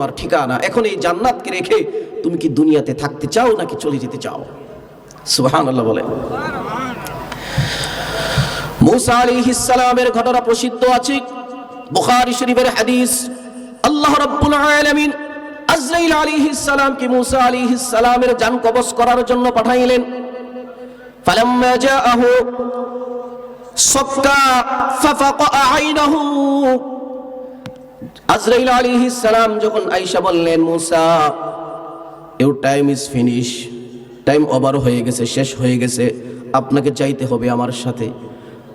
তোমার ঠিকানা? এখন এই জান্নাতকে রেখে তুমি কি দুনিয়াতে থাকতে চাও নাকি চলে যেতে চাও? সুবহান আল্লাহ বলে। মুসা আলাইহিস সালামের ঘটনা প্রসিদ্ধ আছে। বুখারী শরীফের হাদিস, আল্লাহ রাব্বুল আলামিন আজরাইল আলাইহিস সালামকে মুসা আলাইহিস সালামের জান কবজ করার জন্য পাঠাইলেন। ফালাম্মা জাআহু ফাফাকা আইনাহু আজরাইল আলাইহিস সালাম যখন আয়েশা বললেন, Musa your time is finish time over হয়ে গেছে, শেষ হয়ে গেছে, আপনাকে চাইতে হবে আমার সাথে।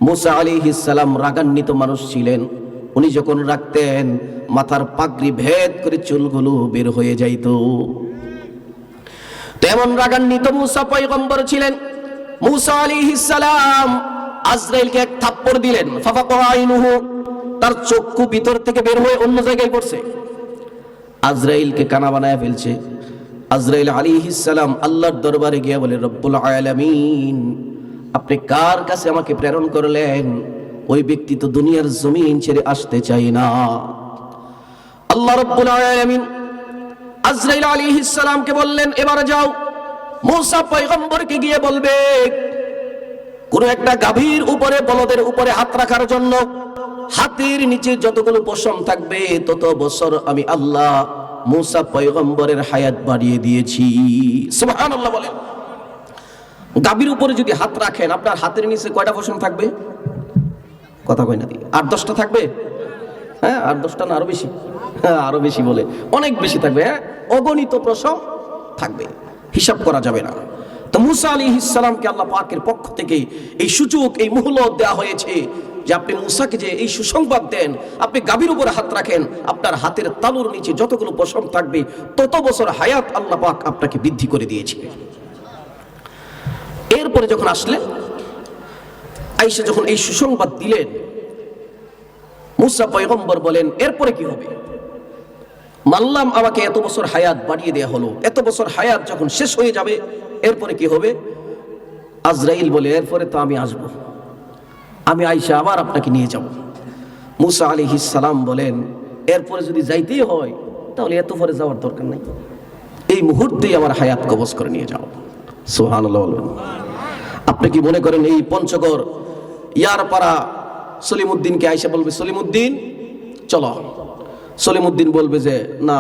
মুসা আলাইহিস সালাম রাগান্বিত মানুষ ছিলেন। উনি যখন রাখতেন মাথার পাগড়ি ভেদ করে চুলগুলো বের হয়ে যাইতো। তেমন রাগান্বিত মুসা পয়গম্বর ছিলেন। মুসা আলাইহিস সালাম আজরাইলকে এক থাপ্পড় দিলেন। ফাফাকা আইনুহু তার চক্ষু ভিতর থেকে বের হয়ে অন্য জায়গায় পড়ছে। আজরাইলকে কানা বানায় ফেলছে। আজরাইল আলাইহিস সালাম আল্লাহর দরবারে গিয়ে বলে, রব্বুল আলামিন, আপনি কার কাছে আমাকে প্রেরণ করলেন? ওই ব্যক্তি তো দুনিয়ার জমিন ছেড়ে আসতে চাই না। আল্লাহ রব্বুল আলামিন আজরাইল আলাইহিস সালামকে বললেন, এবার যাও। মূসা পয়গম্বরকে গিয়ে বলবে, কোন একটা গাভীর উপরে, বলদের উপরে হাত রাখার জন্য হাতের নিচে যতগুলো পশম থাকবে, তত বছর আমি আল্লাহ মুসা পয়গম্বরের হায়াত বাড়িয়ে দিয়েছি। বলেন। গাভীর উপরে যদি হাত রাখেন, আপনার হাতের নিচে কয়টা পশম থাকবে? কথা কই না আট দশটা থাকবে? হ্যাঁ আট দশটা না, আরও বেশি। হ্যাঁ আরও বেশি বলে। অনেক বেশি থাকবে হ্যাঁ? অগণিত প্রসব থাকবে। হিসাব করা যাবে না। তো মুসা আলী ইসালামকে আল্লাহ পাকের পক্ষ থেকে এই সুযোগ, এই মুহলত দেওয়া হয়েছে। যে আপনি মুসাকে যে এই সুসংবাদ দেন, আপনি গাভীর উপরে হাত রাখেন, আপনার হাতের তালুর নিচে যতগুলো পশম থাকবে, তত বছর হায়াত আল্লাহ পাক আপনাকে বৃদ্ধি করে দিয়েছে। এরপরে যখন আসলেন আইসা যখন এই সুসংবাদ দিলেন, মুসা পয়গম্বর বলেন, এরপরে কি হবে? মানলাম আমাকে এত বছর হায়াত বাড়িয়ে দেয়া হলো। এত বছর হায়াত যখন শেষ হয়ে যাবে, এরপরে কি হবে? আজরাইল বলে, এরপরে তো আমি আসব। আমি আইসা আবার আপনাকে নিয়ে যাব। মুসা আলী সালাম বলেন, এরপরে যদি যাইতেই হয়, তাহলে এত পরে যাওয়ার দরকার নাই। এই মুহূর্তেই আমার হায়াত কবজ করে নিয়ে যাও। সোহান আপনি কি মনে করেন এই পঞ্চগড় ইয়ার পাড়া সলিমুদ্দিনকে আইসা বলবে, সলিমুদ্দিন, চলো। সলিমুদ্দিন বলবে যে, না।